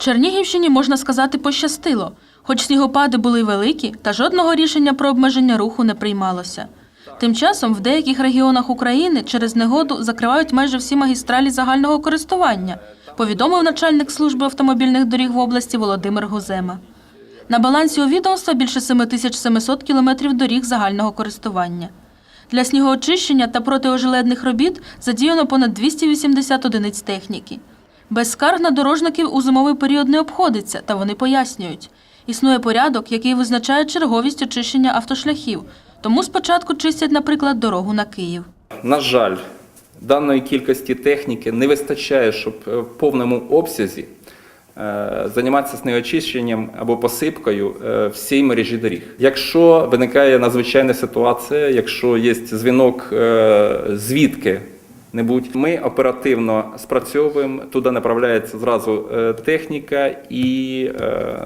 Чернігівщині, можна сказати, пощастило. Хоч снігопади були великі, та жодного рішення про обмеження руху не приймалося. Тим часом в деяких регіонах України через негоду закривають майже всі магістралі загального користування, повідомив начальник служби автомобільних доріг в області Володимир Гузема. На балансі у відомства більше 7700 кілометрів доріг загального користування. Для снігоочищення та протиожеледних робіт задіяно понад 280 одиниць техніки. Без скарг на дорожників у зимовий період не обходиться, та вони пояснюють. Існує порядок, який визначає черговість очищення автошляхів. Тому спочатку чистять, наприклад, дорогу на Київ. На жаль, даної кількості техніки не вистачає, щоб е, в повному обсязі е, займатися снегоочищенням або посипкою е, всієї мережі доріг. Якщо виникає надзвичайна ситуація, якщо є дзвінок звідки. Небудь ми оперативно спрацьовуємо, туди направляється зразу е, техніка і е,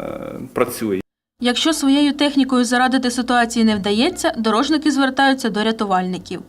працює. Якщо своєю технікою зарадити ситуації не вдається, дорожники звертаються до рятувальників.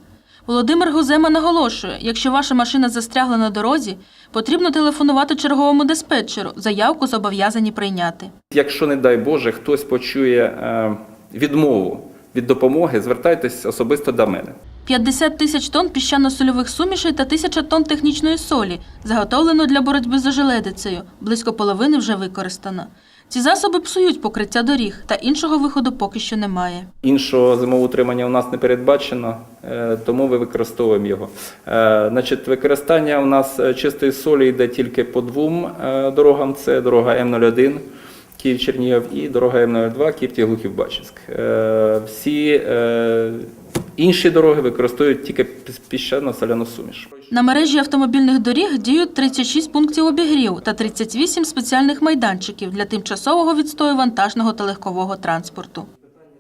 Володимир Гузема наголошує, якщо ваша машина застрягла на дорозі, потрібно телефонувати черговому диспетчеру. Заявку зобов'язані прийняти. Якщо, не дай Боже, хтось почує е, відмову від допомоги, звертайтесь особисто до мене. 50 тисяч тонн піщано-сольових сумішей та тисяча тонн технічної солі заготовлено для боротьби з ожеледицею. Близько половини вже використано. Ці засоби псують покриття доріг, та іншого виходу поки що немає. Іншого зимового утримання у нас не передбачено, е, тому ми використовуємо його. Е, Значить, використання у нас е, чистої солі йде тільки по двом дорогам: це дорога М01 Київ Чернігів і дорога М02 Київ Тіглухів Бачинськ. Е, Всі інші дороги використовують тільки піщано-соляну суміш. На мережі автомобільних доріг діють 36 пунктів обігріву та 38 спеціальних майданчиків для тимчасового відстою вантажного та легкового транспорту.